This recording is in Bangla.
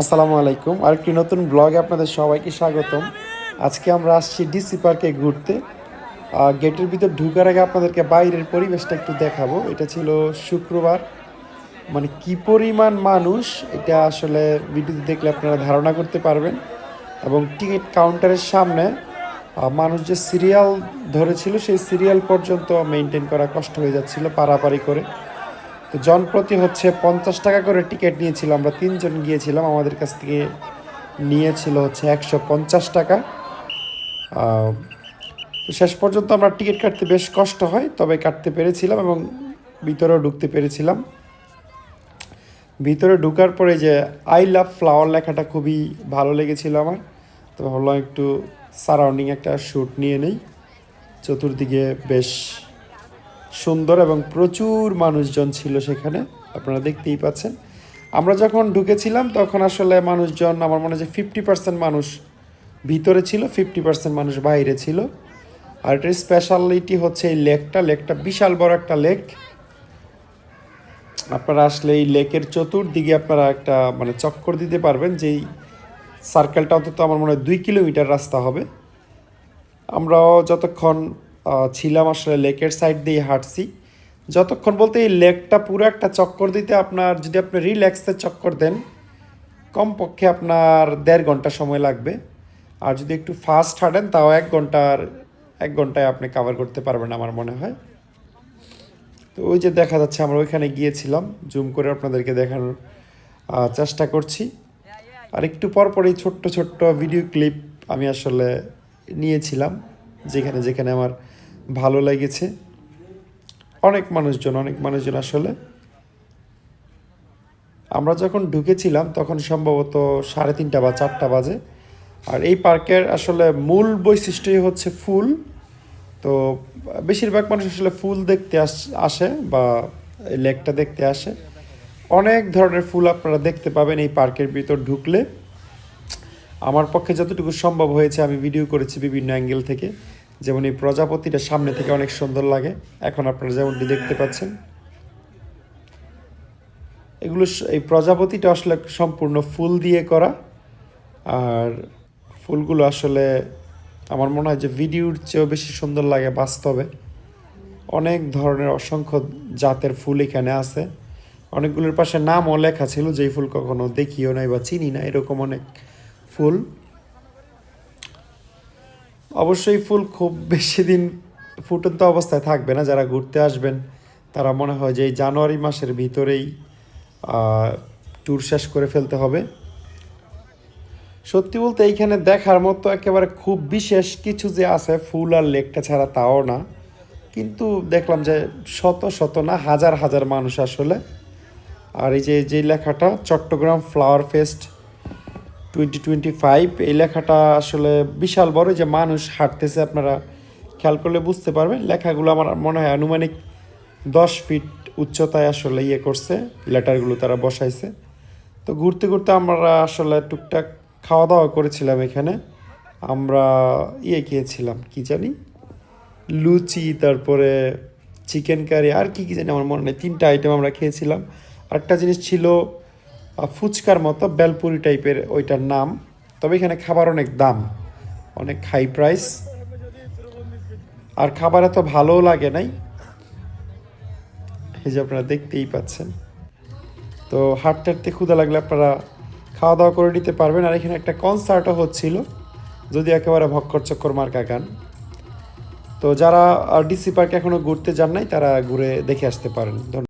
আসসালামু আলাইকুম। আর আরেকটি নতুন ব্লগে আপনাদের সবাইকে স্বাগতম। আজকে আমরা আসছি ডিসি পার্কে ঘুরতে। গেটের ভিতর ঢুকার আগে আপনাদেরকে বাইরের পরিবেশটা একটু দেখাবো। এটা ছিল শুক্রবার। মানে কি পরিমাণ মানুষ, এটা আসলে ভিডিওতে দেখলে আপনারা ধারণা করতে পারবেন। এবং টিকিট কাউন্টারের সামনে মানুষ যে সিরিয়াল ধরেছিল, সেই সিরিয়াল পর্যন্ত মেনটেন করা কষ্ট হয়ে যাচ্ছিল, পারাপারি করে। তো জনপ্রতি হচ্ছে পঞ্চাশ টাকা করে টিকিট নিয়েছিল, আমরা তিনজন গিয়েছিলাম, আমাদের কাছ থেকে নিয়েছিল হচ্ছে একশো পঞ্চাশ টাকা। শেষ পর্যন্ত আমরা টিকিট কাটতে বেশ কষ্ট হয়, তবে কাটতে পেরেছিলাম এবং ভিতরেও ঢুকতে পেরেছিলাম। ভিতরে ঢুকার পরে যে আই লাভ ফ্লাওয়ার লেখাটা খুবই ভালো লেগেছিল আমার, তো ভাবলাম একটু সারাউন্ডিং একটা শ্যুট নিয়ে নেই। চতুর্দিকে বেশ সুন্দর এবং প্রচুর মানুষজন ছিল সেখানে, আপনারা দেখতেই পাচ্ছেন। আমরা যখন ঢুকেছিলাম, তখন আসলে মানুষজন, আমার মনে হয় ফিফটি পার্সেন্ট মানুষ ভিতরে ছিল ফিফটি পার্সেন্ট মানুষ বাইরে ছিল। আর এটার স্পেশালিটি হচ্ছে এই লেকটা। লেকটা বিশাল বড় একটা লেক। আপনারা আসলে এই লেকের চতুর্দিকে আপনারা একটা মানে চক্কর দিতে পারবেন যেই সার্কেলটা অন্তত আমার মনে হয় দুই কিলোমিটার রাস্তা হবে। আমরাও যতক্ষণ ছিলাম আসলে লেকের সাইড দিয়ে হাঁটছি। যতক্ষণ বলতে এই লেকটা পুরো একটা চক্কর দিতে আপনার, যদি আপনি রিল্যাক্সে চক্কর দেন, কমপক্ষে আপনার দেড় ঘণ্টা সময় লাগবে। আর যদি একটু ফাস্ট হাঁটেন, তাও এক ঘণ্টার, এক ঘন্টায় আপনি কভার করতে পারবেন আমার মনে হয়। তো ওই যে দেখা যাচ্ছে, আমরা ওইখানে গিয়েছিলাম। জুম করে আপনাদেরকে দেখানোর চেষ্টা করছি। আর একটু পর পর এই ছোট্ট ছোট্ট ভিডিও ক্লিপ আমি আসলে নিয়েছিলাম। যেখানে যেখানে আমার ভালো লেগেছে। অনেক মানুষজন অনেক মানুষজন আসলে। আমরা যখন ঢুকেছিলাম তখন সম্ভবত সাড়ে তিনটা বা চারটা বাজে। আর এই পার্কের আসলে মূল বৈশিষ্ট্যই হচ্ছে ফুল। তো বেশিরভাগ মানুষ আসলে ফুল দেখতে আস- বা লেকটা দেখতে আসে। অনেক ধরনের ফুল আপনারা দেখতে পাবেন এই পার্কের ভিতর ঢুকলে। আমার পক্ষে যতটুকু সম্ভব হয়েছে আমি ভিডিও করেছি বিভিন্ন অ্যাঙ্গেল থেকে। যেমন এই প্রজাপতিটা সামনে থেকে অনেক সুন্দর লাগে। এখন আপনারা যেমনটি দেখতে পাচ্ছেন, এগুলো এই প্রজাপতিটা আসলে সম্পূর্ণ ফুল দিয়ে করা। আর ফুলগুলো আসলে আমার মনে হয় যে ভিডিওর চেয়েও বেশি সুন্দর লাগে বাস্তবে। অনেক ধরনের অসংখ্য জাতের ফুল এখানে আছে। অনেকগুলোর পাশে নামও লেখা ছিল যেই ফুল কখনো দেখিও নাই বা চিনি না এরকম অনেক ফুল। অবশ্যই ফুল খুব বেশি দিন ফুটন্ত অবস্থায় থাকবে না। যারা ঘুরতে আসবেন, তারা মনে হয় যে এই জানুয়ারি মাসের ভিতরেই ট্যুর শেষ করে ফেলতে হবে। সত্যি বলতে এইখানে দেখার মতো একেবারে খুব বিশেষ কিছু যে আছে, ফুল আর লেকটা ছাড়া তাও না। কিন্তু দেখলাম যে শত শত না হাজার হাজার মানুষ আসলে। আর এই যে যে লেখাটা, Chattogram flower fest twenty twenty five এই লেখাটা আসলে বিশাল বড় যে মানুষ হাঁটতেছে, আপনারা খেয়াল করলে বুঝতে পারবেন। লেখাগুলো আমার মনে হয় আনুমানিক দশ ফিট উচ্চতায় আসলে ইয়ে করছে, লেটারগুলো তারা বসাইছে। তো ঘুরতে ঘুরতে আমরা আসলে টুকটাক খাওয়া দাওয়া করেছিলাম এখানে। আমরা ইয়ে খেয়েছিলাম, কি জানি? লুচি, তারপরে চিকেন কারি, আর কি কি জানি, আমার মনে নেই। তিনটা আইটেম আমরা খেয়েছিলাম। আরেকটা জিনিস ছিল ফুচকার মতো বেলপুরি টাইপের ওইটার নাম। তবে এখানে খাবার অনেক দাম, অনেক হাই প্রাইস আর খাবার এত ভালোও লাগে নাই। এই যে আপনারা দেখতেই পাচ্ছেন। তো হাঁটতে হাঁটতে ক্ষুদা লাগলে আপনারা খাওয়া দাওয়া করে নিতে পারবেন। আর এখানে একটা কনসার্টও হচ্ছিল যদি একেবারে ভক্কর চক্কর মার্কা গান। তো যারা ডিসি পার্কে এখনও ঘুরতে যান নাই, তারা ঘুরে দেখে আসতে পারেন। ধন্যবাদ।